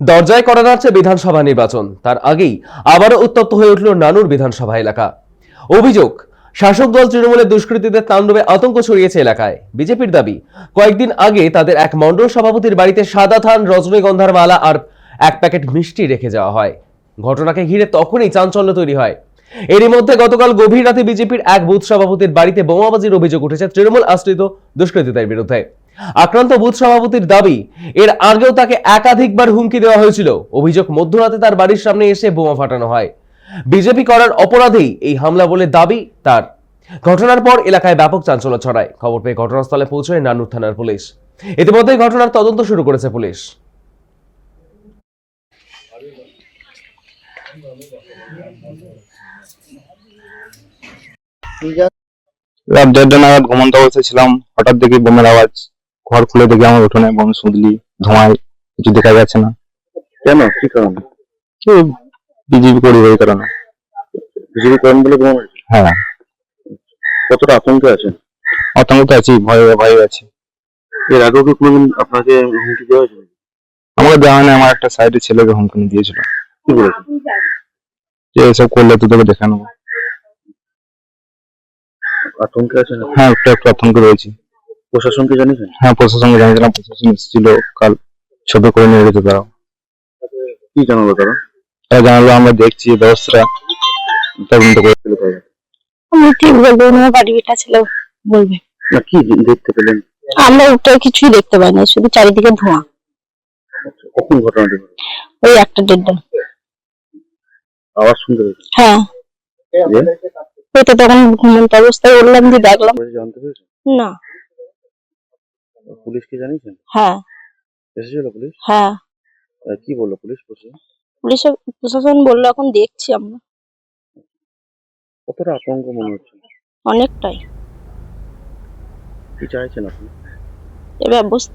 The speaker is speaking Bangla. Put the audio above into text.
দরজায় করা যাচ্ছে বিধানসভা নির্বাচন। তার আগেই আবারও উত্তপ্ত হয়ে উঠল নানুর বিধানসভা এলাকা। অভিযোগ, শাসক দল তৃণমূলের দুষ্কৃতীদের তাণ্ডবে আতঙ্ক ছড়িয়েছে এলাকায়। বিজেপির দাবি, কয়েকদিন আগে তাদের এক মণ্ডল সভাপতির বাড়িতে সাদা থান, রজনীগন্ধার মালা আর এক প্যাকেট মিষ্টি রেখে যাওয়া হয়। ঘটনাকে ঘিরে তখনই চাঞ্চল্য তৈরি হয়। এরই মধ্যে গতকাল গভীর রাতে বিজেপির এক বুথ সভাপতির বাড়িতে বোমাবাজির অভিযোগ উঠেছে তৃণমূল আশ্রিত দুষ্কৃতীদের বিরুদ্ধে। আক্রান্ত বুথ সভাপতির দাবি, এর আগেও তাকে একাধিকবার হুমকি দেওয়া হয়েছিল। অভিযোগ মধ্যরাতে তার বাড়ির সামনে এসে বোমা ফাটানো হয়। বিজেপি করার অপরাধেই এই হামলা বলে দাবি তার। ঘটনার পর এলাকায় ব্যাপক চাঞ্চল্য ছড়ায়। খবর পেয়ে ঘটনাস্থলে পৌঁছয় নানুর থানার পুলিশ। ইতিমধ্যে ঘটনার তদন্ত শুরু করেছে পুলিশ। রাত দেড়টা নাগাদ ঘুমন্ত অবস্থায় ছিলাম। হঠাৎ দেখি বোমের আওয়াজ। ঘর খুলে দেখি আমার উঠোনে বোম শুধলি ধোঁয়ায় কিছু দেখা যাচ্ছে না। কেন? কি কারণে? কি বিজেপি করি ওই কারণে। বিজেপি করেন বলে হ্যাঁ। কতটা আতঙ্ক আছেন আতঙ্ক তো আছি ভয় ভয় আছে। এর আগেও কি কোনোদিন আপনাকে হুমকি দেওয়া হয়েছিল? আমাকে দেওয়া হয়নি আমার একটা সাইডে ছেলেকে হুমকি দিয়েছিল। কি বলেছে? যে এসব করলে তো তোকে দেখে নেব আতঙ্কে আপনি? হ্যাঁ একটু একটু আতঙ্ক রয়েছে। প্রশাসনকে জানিয়েছেন? হ্যাঁ প্রশাসনকে জানিয়েছিলাম। প্রশাসন এসেছিল কাল। ছোট করে নিয়ে গেছে তারা কি জানালো তারা? তারা জানালো আমরা দেখছি এই ব্যবস্থাটা তদন্ত করে? আমি ঠিক বলব আমার ছিল বলবে। না কি দেখতে পেলেন? আমরা ওটা কিছুই দেখতে পাই না শুধু চারিদিকে ধোঁয়া। কখন ঘটনাটি ওই একটা দেড়টা। আওয়াজ শুনতে হ্যাঁ। যে? ওই তো তখন ঘুমন্ত অবস্থায় উঠলাম দিয়ে দেখলাম। না। পুলিশকে জানিয়েছেন? হ্যাঁ। এসেছিল পুলিশ? হ্যাঁ। আহ, কি বলল পুলিশ প্রশাসন? পুলিশ প্রশাসন বলল এখন দেখছি আমরা। কতটা আতঙ্ক মনে হচ্ছে? অনেকটাই। কি চাইছেন আপনি? এ ব্যবস্থা